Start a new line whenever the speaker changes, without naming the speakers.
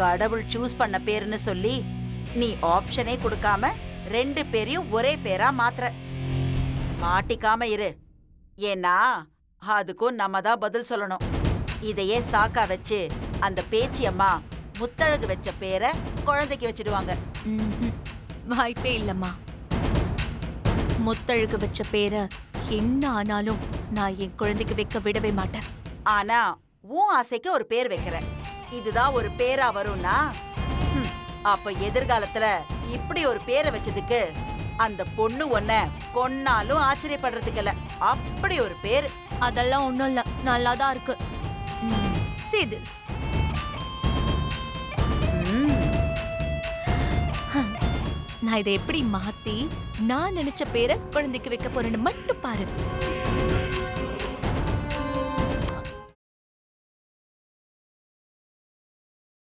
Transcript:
கடவுள் சூஸ் பண்ண பேருன்னு சொல்லி நீ ஆப்ஷனே கொடுக்காம ரெண்டு பேரையும் ஒரே பேரா மாத்துற. மாட்டிக்காம இரு. ஏன்னா அதுக்கும் நம்ம தான் பதில் சொல்லணும். இதையே சாக்கா வச்சு அந்த பேச்சி அம்மா முத்தழகு வச்ச பேரை குழந்தைக்கு வச்சிடுவாங்க.
வாய்ப்பே இல்லம்மா. முத்தழுகு வச்ச பேரை என்ன ஆனாலும் நான் என் குழந்தைக்கு வைக்க விடவே மாட்டேன்.
ஆனா உன் ஆசைக்கு ஒரு பேர் வைக்கிற இதுதான் ஒரு பேரா வரும்னா? அப்ப எதிர்காலத்துல இப்படி ஒரு பேரை வச்சதுக்கு அந்த பொண்ணு ஒன்ன கொன்னாலும் ஆச்சரியப்படுறதுக்கு இல்ல. அப்படி ஒரு பேரு.
அதெல்லாம் ஒண்ணும் இல்ல. நல்லா தான் இருக்கு See this. நான் இதை எப்படி மாத்தி நான் நினைச்ச பேரை குழந்தைக்கு வைக்க போறேன்னு மட்டும் பாரு.